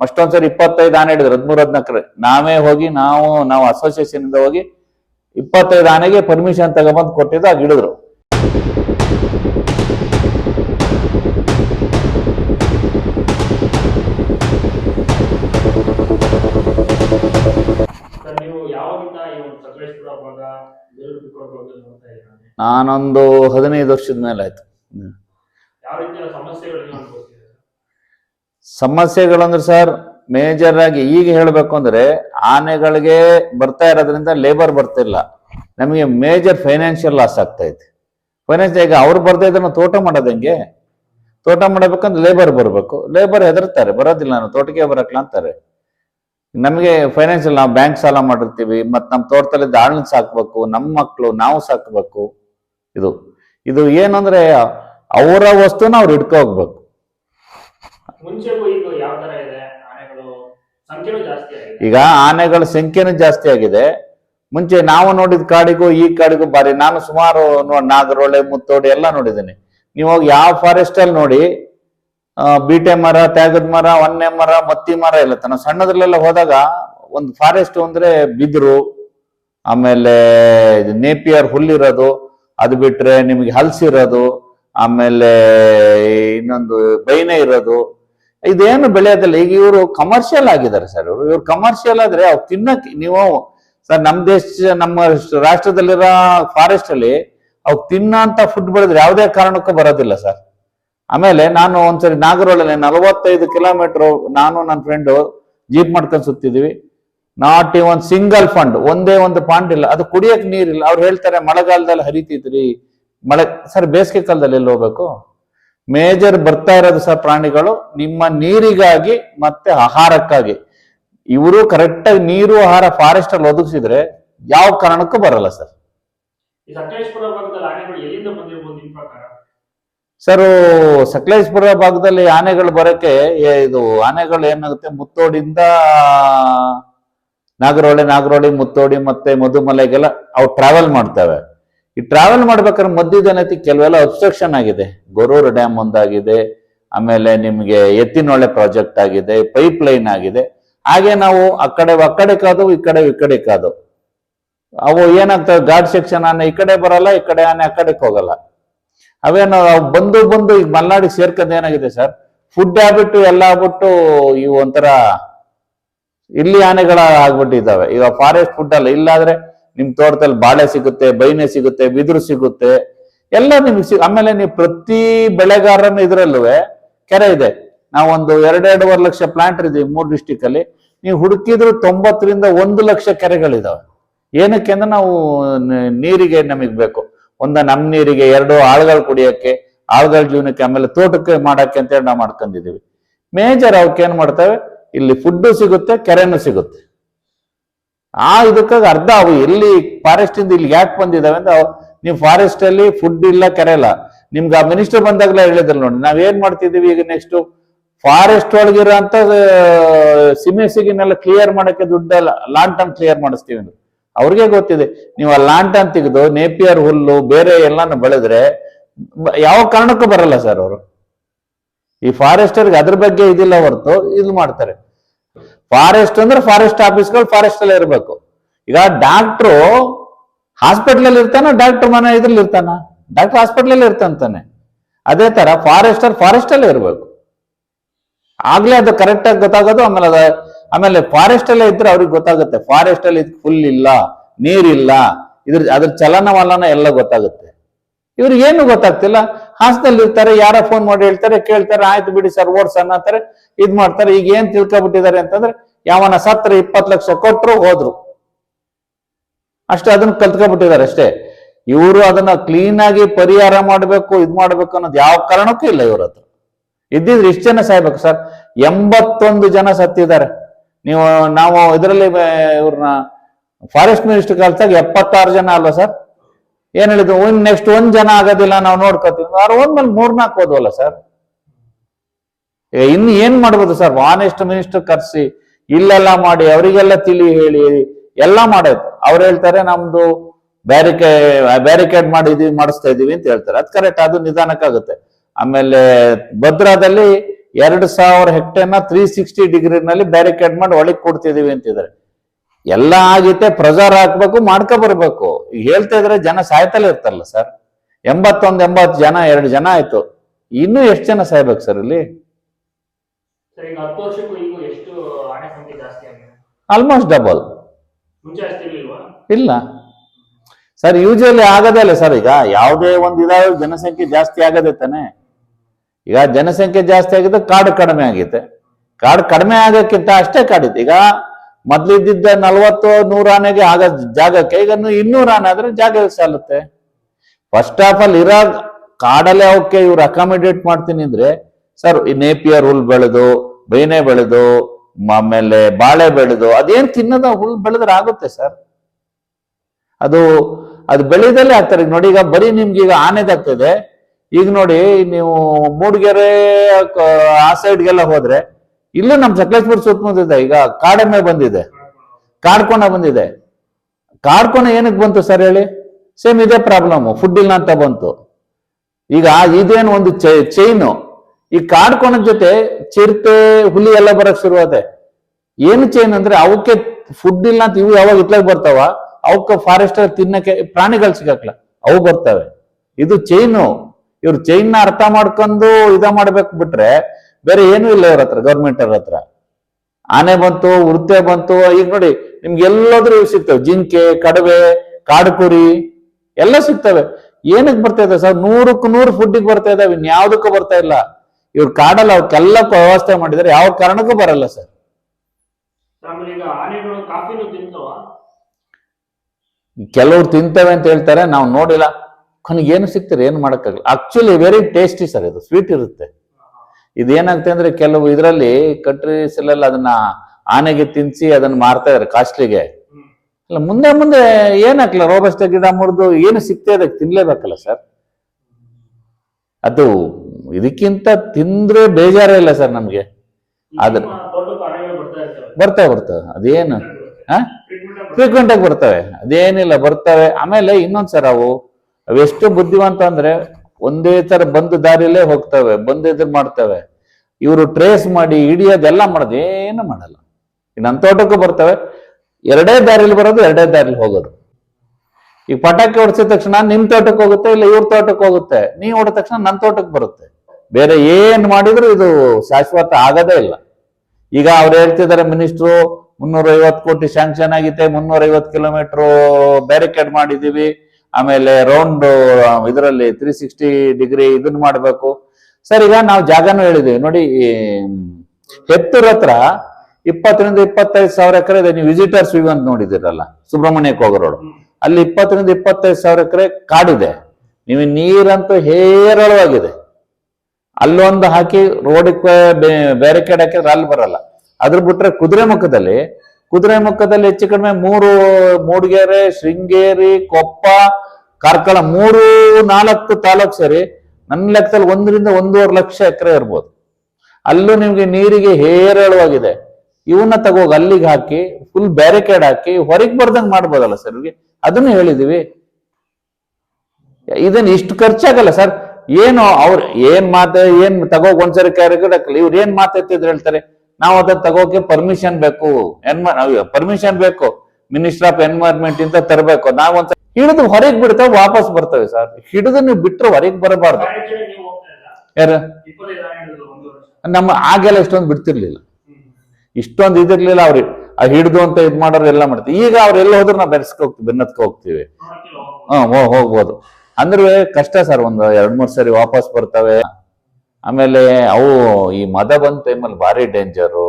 ಅಷ್ಟೊಂದ್ಸರಿ ಇಪ್ಪತ್ತೈದು ಆನೆ ಹಿಡಿದ್ರು ಹದಿಮೂರು ಹದಿನಾಲ್ಕರ ನಾವೇ ಹೋಗಿ ನಾವು ನಾವು ಅಸೋಸಿಯೇಷನ್ ಇಂದ ಹೋಗಿ ಇಪ್ಪತ್ತೈದು ಆನೆಗೆ ಪರ್ಮಿಷನ್ ತಗೊಂಬಂದು ಕೊಟ್ಟಿದ್ದು ಆಗ ಹಿಡಿದ್ರು. ನಾನೊಂದು ಹದಿನೈದು ವರ್ಷದ ಮೇಲೆ ಆಯ್ತು ಹ್ಮ್. ಯಾವ ರೀತಿಯ ಸಮಸ್ಯೆಗಳನ್ನ ಅನುಭವಿಸ್ತೀರಾ ಸಮಸ್ಯೆಗಳಂದ್ರೆ ಸರ್ ಮೇಜರ್ ಆಗಿ ಈಗ ಹೇಳಬೇಕು ಅಂದ್ರೆ ಆನೆಗಳಿಗೆ ಬರ್ತಾ ಇರೋದ್ರಿಂದ ಲೇಬರ್ ಬರ್ತಿಲ್ಲ. ನಮಗೆ ಮೇಜರ್ ಫೈನಾನ್ಷಿಯಲ್ ಲಾಸ್ ಆಗ್ತಾ ಇದೆ ಫೈನಾನ್ಸ್ ಈಗ ಅವ್ರು ಬರ್ತಾ ಇದ್ರೆ ನಾವು ತೋಟ ಮಾಡೋದು ಹೆಂಗೆ? ತೋಟ ಮಾಡಬೇಕಂದ್ರೆ ಲೇಬರ್ ಬರಬೇಕು. ಲೇಬರ್ ಹೆದರ್ತಾರೆ, ಬರೋದಿಲ್ಲ ನಾನು ತೋಟಕ್ಕೆ ಬರಕ್ಲ ಅಂತಾರೆ. ನಮಗೆ ಫೈನಾನ್ಷಿಯಲ್ ನಾವು ಬ್ಯಾಂಕ್ ಸಾಲ ಮಾಡಿರ್ತೀವಿ, ಮತ್ತು ನಮ್ಮ ತೋಟದಲ್ಲಿ ಆಳನ್ನ ಸಾಕ್ಬೇಕು ನಮ್ಮ ಮಕ್ಕಳು ನಾವು ಸಾಕ್ಬೇಕು. ಇದು ಇದು ಏನಂದ್ರೆ ಅವರ ವಸ್ತುನ ಅವ್ರು ಹಿಡ್ಕೊ ಹೋಗ್ಬೇಕು. ಈಗ ಆನೆಗಳು ಸಂಖ್ಯೆನೂ ಜಾಸ್ತಿ ಆಗಿದೆ. ಮುಂಚೆ ನಾವು ನೋಡಿದ ಕಾಡಿಗೂ ಈ ಕಾಡಿಗೂ ಬಾರಿ, ನಾನು ಸುಮಾರು ನಾಗರೊಳೆ ಮುತ್ತೋಡಿ ಎಲ್ಲ ನೋಡಿದ್ದೀನಿ. ನೀವು ಯಾವ ಫಾರೆಸ್ಟ್ ಅಲ್ಲಿ ನೋಡಿ ಬೀಟೆ ಮರ ತ್ಯಾಗದ ಮರ, ಒನ್ನೆ ಮರ, ಮತ್ತಿ ಮರ ಇಲ್ಲ ತನ ಸಣ್ಣದ್ರಲ್ಲೆಲ್ಲ ಹೋದಾಗ ಒಂದು ಫಾರೆಸ್ಟ್ ಅಂದ್ರೆ ಬಿದಿರು, ಆಮೇಲೆ ನೇಪಿಯರ್ ಹುಲ್ಲಿರೋದು ಅದು ಬಿಟ್ರೆ ನಿಮಗೆ ಹಲ್ಸಿರೋದು ಆಮೇಲೆ ಇನ್ನೊಂದು ಬೈನೆ ಇರೋದು ಇದೇನು ಬೆಳೆಯೋದಿಲ್ಲ. ಈಗ ಇವರು ಕಮರ್ಷಿಯಲ್ ಆಗಿದ್ದಾರೆ ಸರ್ ಇವರು. ಇವ್ರು ಕಮರ್ಷಿಯಲ್ ಆದ್ರೆ ಅವ್ರು ತಿನ್ನಕ್ಕೆ ನೀವು ಸರ್ ನಮ್ಮ ದೇಶ, ನಮ್ಮ ರಾಷ್ಟ್ರದಲ್ಲಿರೋ ಫಾರೆಸ್ಟ್ ಅಲ್ಲಿ ಅವ್ ತಿನ್ನಂತ ಫುಡ್ ಬೆಳೆದ್ರೆ ಯಾವುದೇ ಕಾರಣಕ್ಕೂ ಬರೋದಿಲ್ಲ ಸರ್ ಆಮೇಲೆ ನಾನು ಒಂದ್ಸರಿ ನಾಗರಹೊಳೆಯಲ್ಲಿ ನಲವತ್ತೈದು ಕಿಲೋಮೀಟರ್ ನಾನು ನನ್ನ ಫ್ರೆಂಡು ಜೀಪ್ ಮಾಡ್ಕೊಂಡು ಸುತ್ತಿದ್ವಿ. ನಾಟ್ ಇವನ್ ಸಿಂಗಲ್ ಫಂಡ್ ಒಂದೇ ಒಂದು ಪಾಂಡ್ ಇಲ್ಲ. ಅದು ಕುಡಿಯಕ್ ನೀರಿಲ್ಲ. ಅವ್ರು ಹೇಳ್ತಾರೆ, ಮಳೆಗಾಲದಲ್ಲಿ ಹರಿತಿದ್ರಿ. ಮಳೆ ಸರ್ ಬೇಸಿಗೆ ಕಾಲದಲ್ಲಿ ಎಲ್ಲಿ ಹೋಗ್ಬೇಕು? ಮೇಜರ್ ಬರ್ತಾ ಇರೋದು ಸರ್ ಪ್ರಾಣಿಗಳು ನಿಮ್ಮ ನೀರಿಗಾಗಿ ಮತ್ತೆ ಆಹಾರಕ್ಕಾಗಿ. ಇವರು ಕರೆಕ್ಟಾಗಿ ನೀರು ಆಹಾರ ಫಾರೆಸ್ಟ್ ಅಲ್ಲಿ ಒದಗಿಸಿದ್ರೆ ಯಾವ ಕಾರಣಕ್ಕೂ ಬರಲ್ಲ ಸರ್. ಸರ್ ಸಕಲೇಶ್ಪುರ ಭಾಗದಲ್ಲಿ ಆನೆಗಳು ಬರಕ್ಕೆ ಇದು ಆನೆಗಳು ಏನಾಗುತ್ತೆ? ಮುತ್ತೋಡಿಂದ ನಾಗರೋಳಿ ನಾಗರೋಳಿ ಮುತ್ತೋಡಿ ಮತ್ತೆ ಮಧುಮಲೆಗೆಲ್ಲ ಅವು ಟ್ರಾವೆಲ್ ಮಾಡ್ತವೆ. ಈ ಟ್ರಾವೆಲ್ ಮಾಡ್ಬೇಕಾದ್ರೆ ಮಧ್ಯದನತಿ ಕೆಲವೆಲ್ಲ ಅಬ್ಸ್ಟ್ರಕ್ಷನ್ ಆಗಿದೆ. ಗೊರೂರು ಡ್ಯಾಮ್ ಒಂದಾಗಿದೆ, ಆಮೇಲೆ ನಿಮಗೆ ಎತ್ತಿನೊಳೆ ಪ್ರಾಜೆಕ್ಟ್ ಆಗಿದೆ ಪೈಪ್ ಲೈನ್ ಆಗಿದೆ. ಹಾಗೆ ನಾವು ಆ ಕಡೆ ಆ ಕಡೆ ಕಾದು ಈ ಕಡೆ ಈ ಕಡೆ ಕಾದವು. ಅವು ಏನಾಗ್ತವೆ ಗಾರ್ಡ್ ಸೆಕ್ಷನ್ ಆನೆ ಈ ಕಡೆ ಬರಲ್ಲ, ಈ ಕಡೆ ಆನೆ ಆ ಕಡೆಗೆ ಹೋಗಲ್ಲ. ಅವೇನು ಅವು ಬಂದು ಬಂದು ಈಗ ಮಲ್ನಾಡಿಗೆ ಸೇರ್ಕೊಂಡ್ ಏನಾಗಿದೆ ಸರ್ ಫುಡ್ ಆಗ್ಬಿಟ್ಟು ಎಲ್ಲ ಆಗ್ಬಿಟ್ಟು ಇವು ಒಂಥರ, ಇಲ್ಲಿ ಆನೆಗಳ ಆಗ್ಬಿಟ್ಟಿದ್ದಾವೆ ಈಗ ಫಾರೆಸ್ಟ್ ಫುಡ್ ಅಲ್ಲ, ಇಲ್ಲಾದ್ರೆ ನಿಮ್ ತೋಟದಲ್ಲಿ ಬಾಳೆ ಸಿಗುತ್ತೆ, ಬೈನೆ ಸಿಗುತ್ತೆ, ಬಿದಿರು ಸಿಗುತ್ತೆ, ಎಲ್ಲ ನಿಮ್ಗೆ ಸಿಗ, ಆಮೇಲೆ ನೀವು ಪ್ರತಿ ಬೆಳೆಗಾರನ ಇದ್ರಲ್ಲೂ ಕೆರೆ ಇದೆ. ನಾವೊಂದು ಎರಡೆರಡೂವರೆ ಲಕ್ಷ ಪ್ಲಾಂಟ್ ಇದೀವಿ ಮೂರು ಡಿಸ್ಟಿಕ್ ಅಲ್ಲಿ. ನೀವು ಹುಡುಕಿದ್ರು ತೊಂಬತ್ತರಿಂದ ಒಂದು ಲಕ್ಷ ಕೆರೆಗಳಿದಾವೆ. ಏನಕ್ಕೆ ಅಂದ್ರೆ ನಾವು ನೀರಿಗೆ ನಮಗ್ ಬೇಕು. ಒಂದ ನಮ್ ನೀರಿಗೆ, ಎರಡು ಆಳುಗಳು ಕುಡಿಯಕ್ಕೆ, ಆಳುಗಳ ಜೀವನಕ್ಕೆ, ಆಮೇಲೆ ತೋಟಕ್ಕೆ ಮಾಡಕ್ಕೆ ಅಂತ ಹೇಳಿ ನಾವು ಮಾಡ್ಕೊಂಡಿದೀವಿ. ಮೇಜರ್ ಅವಕ್ಕೆ ಏನ್ ಮಾಡ್ತವೆ? ಇಲ್ಲಿ ಫುಡ್ ಸಿಗುತ್ತೆ, ಕೆರೆನೂ ಸಿಗುತ್ತೆ. ಆ ಇದಕ್ಕಾಗಿ ಅರ್ಧ ಅವು ಎಲ್ಲಿ ಫಾರೆಸ್ಟ್ ಇಂದ ಇಲ್ಲಿ ಯಾಕೆ ಬಂದಿದಾವೆ ಅಂದ್ರೆ ನೀವು ಫಾರೆಸ್ಟ್ ಅಲ್ಲಿ ಫುಡ್ ಇಲ್ಲ, ಕೆರೆ ಇಲ್ಲ. ನಿಮ್ಗೆ ಆ ಮಿನಿಸ್ಟರ್ ಬಂದಾಗಲೇ ಹೇಳಿದ್ರು ನೋಡಿ, ನಾವ್ ಏನ್ ಮಾಡ್ತಿದೀವಿ ಈಗ ನೆಕ್ಸ್ಟ್ ಫಾರೆಸ್ಟ್ ಒಳಗಿರೋ ಅಂತ ಸಿಮೆ ಸಿಗಿನೆಲ್ಲ ಕ್ಲಿಯರ್ ಮಾಡಕ್ಕೆ ದುಡ್ಡೆಲ್ಲ ಲಾಂಟನ್ ಕ್ಲಿಯರ್ ಮಾಡಿಸ್ತೀವಿ ಅಂದ್ರೆ. ಅವ್ರಿಗೆ ಗೊತ್ತಿದೆ, ನೀವು ಆ ಲಾಂಟನ್ ತೆಗೆದು ನೇಪಿಯರ್ ಹುಲ್ಲು, ಬೇರೆ ಎಲ್ಲಾನು ಬೆಳೆದ್ರೆ ಯಾವ ಕಾರಣಕ್ಕೂ ಬರಲ್ಲ ಸರ್ ಅವರು. ಈ ಫಾರೆಸ್ಟರ್ಗೆ ಅದ್ರ ಬಗ್ಗೆ ಇದಿಲ್ಲ ಹೊರತು, ಇದು ಮಾಡ್ತಾರೆ. ಫಾರೆಸ್ಟ್ ಅಂದ್ರೆ ಫಾರೆಸ್ಟ್ ಆಫೀಸ್ಗಳು ಫಾರೆಸ್ಟ್ ಅಲ್ಲಿ ಇರಬೇಕು. ಈಗ ಡಾಕ್ಟ್ರು ಹಾಸ್ಪಿಟಲ್ ಅಲ್ಲಿ ಇರ್ತಾನ, ಡಾಕ್ಟರ್ ಮನೆ ಇದ್ರಲ್ಲಿ ಇರ್ತಾನ? ಡಾಕ್ಟರ್ ಹಾಸ್ಪಿಟಲ್ ಅಲ್ಲಿ ಇರ್ತಾನೆ ಅದೇ ತರ ಫಾರೆಸ್ಟರ್ ಫಾರೆಸ್ಟ್ ಅಲ್ಲೇ ಇರಬೇಕು. ಆಗ್ಲೇ ಅದು ಕರೆಕ್ಟ್ ಆಗಿ ಗೊತ್ತಾಗೋದು, ಆಮೇಲೆ ಅದ ಆಮೇಲೆ ಫಾರೆಸ್ಟ್ ಅಲ್ಲೇ ಇದ್ರೆ ಅವ್ರಿಗೆ ಗೊತ್ತಾಗುತ್ತೆ, ಫಾರೆಸ್ಟ್ ಅಲ್ಲಿ ಫುಲ್ ಇಲ್ಲ, ನೀರಿಲ್ಲ, ಇದ್ರ ಅದ್ರ ಚಲನವಲನ ಎಲ್ಲ ಗೊತ್ತಾಗುತ್ತೆ. ಇವ್ರಿಗೆ ಏನು ಗೊತ್ತಾಗ್ತಿಲ್ಲ. ಹಾಸ್ಟೆಲ್ ಇರ್ತಾರೆ ಯಾರ ಫೋನ್ ಮಾಡಿ ಹೇಳ್ತಾರೆ, ಕೇಳ್ತಾರೆ, ಆಯ್ತು ಬಿಡಿ ಸರ್, ಓಡ್ಸ್ ಅನ್ನತ್ತಾರೆ ಇದ್ ಮಾಡ್ತಾರೆ. ಈಗ ಏನ್ ತಿಳ್ಕೊಬಿಟ್ಟಿದ್ದಾರೆ ಅಂತಂದ್ರೆ, ಯಾವನ ಸತ್ರ ಇಪ್ಪತ್ ಲಕ್ಷ ಕೊಟ್ರು ಹೋದ್ರು. ಅಷ್ಟೇ ಅದನ್ನ ಕಲ್ತ್ಕೊಬಿಟ್ಟಿದ್ದಾರೆ ಅಷ್ಟೇ. ಇವರು ಅದನ್ನ ಕ್ಲೀನ್ ಆಗಿ ಪರಿಹಾರ ಮಾಡಬೇಕು, ಇದ್ ಮಾಡ್ಬೇಕು ಅನ್ನೋದು ಯಾವ ಕಾರಣಕ್ಕೂ ಇಲ್ಲ ಇವ್ರ ಹತ್ರ. ಇದ್ದಿದ್ರೆ ಇಷ್ಟು ಜನ ಸಾಯ್ಬೇಕು ಸರ್. ಎಂಬತ್ತೊಂದು ಜನ ಸತ್ತಿದ್ದಾರೆ. ನೀವು, ನಾವು ಇದರಲ್ಲಿ ಇವ್ರನ್ನ ಫಾರೆಸ್ಟ್ ಮಿನಿಸ್ಟರ್ ಕಲ್ತಾಗ ಎಪ್ಪತ್ತಾರು ಜನ ಅಲ್ವಾ ಸರ್? ಏನ್ ಹೇಳಿದ್ರು, ಒಂದ್ ನೆಕ್ಸ್ಟ್ ಒಂದ್ ಜನ ಆಗೋದಿಲ್ಲ, ನಾವು ನೋಡ್ಕೋತೀವಿ. ಅವ್ರು ಒಂದ್ಮೇಲೆ ಮೂರ್ನಾಲ್ಕು ಹೋದ್ವಲ್ಲ ಸರ್ ಇನ್ನು ಏನ್ ಮಾಡ್ಬೋದು ಸರ್ ಆನೆಸ್ಟ್ ಮಿನಿಸ್ಟರ್ ಕರ್ಸಿ, ಇಲ್ಲೆಲ್ಲ ಮಾಡಿ, ಅವರಿಗೆಲ್ಲ ತಿಳಿ ಹೇಳಿ, ಎಲ್ಲ ಮಾಡೋದು ಅವ್ರು ಹೇಳ್ತಾರೆ, ನಮ್ದು ಬ್ಯಾರಿಕೇ ಬ್ಯಾರಿಕೇಡ್ ಮಾಡಿದೀವಿ ಮಾಡಿಸ್ತಾ ಇದೀವಿ ಅಂತ ಹೇಳ್ತಾರೆ. ಅದ್ ಕರೆಕ್ಟ್ ಅದು ನಿಧಾನಕ್ಕಾಗುತ್ತೆ. ಆಮೇಲೆ ಭದ್ರಾದಲ್ಲಿ ಎರಡು ಸಾವಿರ ಹೆಕ್ಟೇರ್ನ ತ್ರೀ ಸಿಕ್ಸ್ಟಿ ಡಿಗ್ರಿನಲ್ಲಿ ಬ್ಯಾರಿಕೇಡ್ ಮಾಡಿ ಒಳಗೆ ಕೊಡ್ತಿದೀವಿ ಅಂತಿದ್ದಾರೆ ಎಲ್ಲ ಆಗುತ್ತೆ ಪ್ರೆಸರ್ ಹಾಕ್ಬೇಕು ಮಾಡ್ಕೊ ಬರ್ಬೇಕು. ಈಗ ಹೇಳ್ತಾ ಇದ್ರೆ ಜನ ಸಾಯ್ತಲೇ ಇರ್ತಲ್ಲ ಸರ್? ಎಂಬತ್ತೊಂದ್ ಎಂಬತ್ತು ಜನ ಎರಡು ಜನ ಆಯ್ತು. ಇನ್ನೂ ಎಷ್ಟು ಜನ ಸಾಯ್ಬೇಕು ಸರ್ ಇಲ್ಲಿ? ಆಲ್ಮೋಸ್ಟ್ ಡಬಲ್ ಇಲ್ಲ. ಸರ್ ಯೂಶಲಿ ಆಗದೇ ಅಲ್ಲ ಸರ್ ಈಗ. ಯಾವುದೇ ಒಂದು ಇದಾದ ಜನಸಂಖ್ಯೆ ಜಾಸ್ತಿ ಆಗದೆ ತಾನೆ? ಈಗ ಜನಸಂಖ್ಯೆ ಜಾಸ್ತಿ ಆಗಿದೆ ಕಾಡು ಕಡಿಮೆ ಆಗಿದೆ. ಕಾಡು ಕಡಿಮೆ ಆಗೋಕ್ಕಿಂತ ಅಷ್ಟೇ ಕಾಡಿತ್ತು ಈಗ ಮೊದ್ಲಿದ್ದಿದ್ದ ನಲ್ವತ್ತು ನೂರ ಆನೆಗೆ ಆಗ ಜಾಗಕ್ಕೆ, ಈಗ ಇನ್ನೂರ ಆನೆ ಆದ್ರೆ ಜಾಗ ಸಾಲುತ್ತೆ? ಫಸ್ಟ್ ಆಫ್ ಆಲ್ ಇರೋ ಕಾಡಲ್ಲೇ ಅವಕ್ಕೆ ಇವ್ರು ಅಕಾಮಿಡೇಟ್ ಮಾಡ್ತೀನಿ ಅಂದ್ರೆ ಸರ್ ಈ ನೇಪಿಯರ್ ಹುಲ್ ಬೆಳೆದು, ಬೇನೆ ಬೆಳೆದು, ಆಮೇಲೆ ಬಾಳೆ ಬೆಳೆದು, ಅದೇನ್ ತಿನ್ನದ ಹುಲ್ ಬೆಳೆದ್ರೆ ಆಗುತ್ತೆ ಸರ್ ಅದು ಅದು ಬೆಳೆದಲ್ಲೇ ಆಗ್ತಾರೆ. ಈಗ ನೋಡಿ, ಈಗ ಬರೀ ನಿಮ್ಗೆ ಈಗ ಆನೆದಾಗ್ತದೆ ಈಗ ನೋಡಿ, ನೀವು ಮೂಡ್ಗೆರೆ, ಆ ಸೈಡ್ಗೆಲ್ಲ ಹೋದ್ರೆ ಇಲ್ಲೂ ನಮ್ಮ ಸಕಲೇಶ್ಪುರ ಸುತ್ತಮುತ್ತ ಇದೆ, ಈಗ ಕಾಡೆಮ್ಮೆ ಬಂದಿದೆ. ಕಾಡ್ಕೋಣ ಬಂದಿದೆ. ಕಾಡ್ಕೋಣ ಏನಕ್ಕೆ ಬಂತು ಸರ್ ಹೇಳಿ? ಸೇಮ್ ಇದೇ ಪ್ರಾಬ್ಲಮ್ ಫುಡ್ ಇಲ್ಲ ಅಂತ ಬಂತು. ಈಗ ಇದೇನು ಒಂದು ಚೈನು ಈ ಕಾಡ್ಕೋಣ ಜೊತೆ ಚಿರತೆ, ಹುಲಿ ಎಲ್ಲ ಬರಕ್ ಶುರುವಾದೆ. ಏನು ಚೈನ್ ಅಂದ್ರೆ ಅವಕ್ಕೆ ಫುಡ್ ಇಲ್ಲ ಅಂತ ಇವು ಯಾವಾಗ ಇತ್ಲಾಗ ಬರ್ತಾವ? ಅವಕ್ಕೆ ಫಾರೆಸ್ಟ್ ತಿನ್ನಕ್ಕೆ ಪ್ರಾಣಿಗಳು ಸಿಗಕ್ಲ ಅವು ಬರ್ತವೆ. ಇದು ಚೈನು ಇವ್ರು ಚೈನ್ ಅರ್ಥ ಮಾಡ್ಕೊಂಡು ಇದ ಮಾಡ್ಬೇಕು ಬಿಟ್ರೆ ಬೇರೆ ಏನೂ ಇಲ್ಲ ಅವ್ರ ಹತ್ರ ಗೌರ್ಮೆಂಟ್ ಅವ್ರ ಹತ್ರ. ಆನೆ ಬಂತು ವೃತ್ತೆ ಬಂತು ಈಗ ನೋಡಿ ನಿಮ್ಗೆ ಎಲ್ಲಾದ್ರೂ ಇವು ಸಿಗ್ತವೆ. ಜಿಂಕೆ ಕಡವೆ ಕಾಡುಕುರಿ ಎಲ್ಲ ಸಿಗ್ತವೆ. ಏನಕ್ಕೆ ಬರ್ತಾ ಇದೆ ಸರ್? ನೂರಕ್ಕೂ ನೂರು ಫುಡ್ಡಿಗೆ ಬರ್ತಾ ಇದಾವೆ ಇನ್ಯಾವುದಕ್ಕೂ ಬರ್ತಾ ಇಲ್ಲ. ಇವ್ರು ಕಾಡಲ್ಲ ಅವ್ರಕ್ಕೆಲ್ಲ ವ್ಯವಸ್ಥೆ ಮಾಡಿದರೆ ಯಾವ ಕಾರಣಕ್ಕೂ ಬರಲ್ಲ ಸರ್. ಕೆಲವ್ರು ತಿಂತವೆ ಅಂತ ಹೇಳ್ತಾರೆ ನಾವು ನೋಡಿಲ್ಲ. ಕೊನೆಗೆ ಏನು ಸಿಗ್ತಾರೆ ಏನು ಮಾಡೋಕ್ಕಾಗಲ್ಲ. ಆಕ್ಚುಲಿ ವೆರಿ ಟೇಸ್ಟಿ ಸರ್ ಇದು ಸ್ವೀಟ್ ಇರುತ್ತೆ. ಇದೇನಾಗ್ತದೆ ಅಂದ್ರೆ ಕೆಲವು ಇದರಲ್ಲಿ ಕಂಟ್ರೀಸ್ ಅಲ್ಲೆಲ್ಲ ಅದನ್ನ ಆನೆಗೆ ತಿನ್ಸಿ ಅದನ್ನ ಮಾರ್ತಾ ಇದಾರೆ ಕಾಸ್ಟ್ಲಿಗೆ. ಅಲ್ಲ ಮುಂದೆ ಮುಂದೆ ಏನಾಗ್ಲ ರೋಬಸ್ಟ ಗಿಡ ಮುರಿದು ಏನು ಸಿಗ್ತದೆ ಅದಕ್ಕೆ ತಿನ್ಲೇಬೇಕಲ್ಲ ಸರ್? ಅದು ಇದಕ್ಕಿಂತ ತಿಂದ್ರೆ ಬೇಜಾರೇ ಇಲ್ಲ ಸರ್ ನಮ್ಗೆ. ಆದ್ರೆ ಬರ್ತಾವೆ ಬರ್ತಾವೆ ಅದೇನು? ಫ್ರೀಕ್ವೆಂಟ್ ಆಗಿ ಬರ್ತವೆ. ಅದೇನಿಲ್ಲ ಬರ್ತವೆ ಆಮೇಲೆ ಇನ್ನೊಂದ್ ಸರ್ ಅವು ಅವೆಷ್ಟು ಬುದ್ಧಿವಂತ ಅಂದ್ರೆ ಒಂದೇ ತರ ಬಂದ ದಾರಿಲೇ ಹೋಗ್ತವೆ, ಬಂದ ಇದ್ರ ಮಾಡ್ತವೆ. ಇವರು ಟ್ರೇಸ್ ಮಾಡಿ ಹಿಡಿಯೋದೆಲ್ಲ ಮಾಡೋದು, ಏನು ಮಾಡಲ್ಲ. ಇನ್ನು ನನ್ನ ತೋಟಕ್ಕೂ ಬರ್ತವೆ, ಎರಡೇ ದಾರಿಲಿ ಬರೋದು, ಎರಡೇ ದಾರಿಲಿ ಹೋಗೋದು. ಈ ಪಟಾಕಿ ಹೊಡ್ಸಿದ ತಕ್ಷಣ ನಿಮ್ ತೋಟಕ್ಕೆ ಹೋಗುತ್ತೆ, ಇಲ್ಲ ಇವ್ರ ತೋಟಕ್ಕೆ ಹೋಗುತ್ತೆ? ನೀ ಹೊಡೆದ ತಕ್ಷಣ ನನ್ನ ತೋಟಕ್ಕೆ ಬರುತ್ತೆ. ಬೇರೆ ಏನ್ ಮಾಡಿದ್ರು ಇದು ಶಾಶ್ವತ ಆಗದೇ ಇಲ್ಲ. ಈಗ ಅವ್ರು ಹೇಳ್ತಿದ್ದಾರೆ ಮಿನಿಸ್ಟ್ರು ಮುನ್ನೂರ ಐವತ್ತು ಕೋಟಿ ಸ್ಯಾಂಕ್ಷನ್ ಆಗಿದೆ ಮುನ್ನೂರ ಐವತ್ತು ಕಿಲೋಮೀಟರ್ ಬ್ಯಾರಿಕೇಡ್ ಮಾಡಿದೀವಿ ಆಮೇಲೆ ರೌಂಡ್ ಇದರಲ್ಲಿ ತ್ರೀ ಸಿಕ್ಸ್ಟಿ ಡಿಗ್ರಿ ಇದನ್ನ ಮಾಡಬೇಕು. ಸರ್ ಈಗ ನಾವು ಜಾಗನೂ ಹೇಳಿದೀವಿ. ನೋಡಿ ಹೆತ್ತೂರ್ ಹತ್ರ ಇಪ್ಪತ್ತರಿಂದ ಇಪ್ಪತ್ತೈದು ಸಾವಿರ ಎಕರೆ ಇದೆ. ನೀವು ವಿಸಿಟರ್ಸ್ ವ್ಯೂ ಅಂತ ನೋಡಿದಿರಲ್ಲ ಸುಬ್ರಹ್ಮಣ್ಯಕ್ಕೆ ಹೋಗೋ ರೋಡ್ ಅಲ್ಲಿ ಇಪ್ಪತ್ತರಿಂದ ಇಪ್ಪತ್ತೈದು ಸಾವಿರ ಎಕರೆ ಕಾಡಿದೆ. ನೀವು ನೀರಂತೂ ಹೇರಳವಾಗಿದೆ. ಅಲ್ಲೊಂದು ಹಾಕಿ ರೋಡಿಗೆ ಬ್ಯಾರಿಕೇಡ್ ಹಾಕಿದ್ರೆ ಅಲ್ಲಿ ಬರಲ್ಲ. ಅದ್ರ ಬಿಟ್ರೆ ಕುದುರೆ ಮುಖದಲ್ಲಿ ಕುದುರೆ ಮುಖದಲ್ಲಿ ಹೆಚ್ಚು ಕಡಿಮೆ ಮೂರು ಮೂಡಿಗೆರೆ ಶೃಂಗೇರಿ ಕೊಪ್ಪ ಕಾರ್ಕಳ ಮೂರು, ನಾಲ್ಕು ತಾಲೂಕು ಸರಿ ನನ್ನ ಲೆಕ್ಕದಲ್ಲಿ ಒಂದರಿಂದ ಒಂದೂವರೆ ಲಕ್ಷ ಎಕರೆ ಇರ್ಬೋದು. ಅಲ್ಲೂ ನಿಮಗೆ ನೀರಿಗೆ ಹೇರಳವಾಗಿದೆ. ಇವನ್ನ ತಗೋಗಿ ಅಲ್ಲಿಗೆ ಹಾಕಿ ಫುಲ್ ಬ್ಯಾರಿಕೇಡ್ ಹಾಕಿ, ಹೊರಗೆ ಬರ್ದಂಗೆ ಮಾಡ್ಬೋದಲ್ಲ ಸರ್ ಇವ್ರಿಗೆ ಅದನ್ನು ಹೇಳಿದೀವಿ. ಇದನ್ನ ಇಷ್ಟು ಖರ್ಚಾಗಲ್ಲ ಸರ್ ಏನು ಅವ್ರು ಏನ್ ಮಾತ, ಏನ್ ತಗೋ ಒಂದ್ಸರಿ ಕ್ಯಾರೆಕ್ಟರ್ ಹಾಕಲಿ ಇವ್ರು ಏನ್ ಮಾತಾಡ್ತಿದ್ರು ಹೇಳ್ತಾರೆ, ನಾವು ಅದನ್ನ ತಗೋಕೆ ಪರ್ಮಿಷನ್ ಬೇಕು. ಏನ್ ಪರ್ಮಿಷನ್ ಬೇಕು. ಮಿನಿಸ್ಟರ್ ಆಫ್ ಎನ್ವೈರ್ಮೆಂಟ್ ಇಂದ ತರಬೇಕು. ನಾವೊಂದ್ಸರಿ ಹಿಡಿದು ಹೊರಗೆ ಬಿಡ್ತೇವೆ, ವಾಪಸ್ ಬರ್ತವೆ ಸರ್. ಹಿಡಿದು ನೀವು ಬಿಟ್ರೆ ಹೊರಗೆ ಬರಬಾರ್ದು. ಯಾರು? ನಮ್ಮ ಆಗೆಲ್ಲ ಇಷ್ಟೊಂದು ಬಿಡ್ತಿರ್ಲಿಲ್ಲ. ಇಷ್ಟೊಂದು ಇದಿರ್ಲಿಲ್ಲ ಅವ್ರಿಗೆ ಆ ಹಿಡಿದು ಅಂತ ಇದ್ ಮಾಡೋರು ಎಲ್ಲ ಮಾಡ್ತೀವಿ ಈಗ ಅವ್ರೆಲ್ಲ ಹೋದ್ರೆ ನಾವು ಬೆರೆಸ್ಕೊ ಹೋಗ್ತೀವಿ ಬೆನ್ನತ್ಕ ಹೋಗ್ತೀವಿ. ಹ್ಮ್ ಹೋಗ್ಬೋದು. ಅಂದ್ರೆ ಕಷ್ಟ ಸರ್, ಒಂದು ಎರಡ್, ಮೂರ್ ಸರಿ ವಾಪಸ್ ಬರ್ತವೆ. ಆಮೇಲೆ ಅವು ಈ ಮದ ಬಂದ ಟೈಮಲ್ಲಿ ಭಾರಿ ಡೇಂಜರು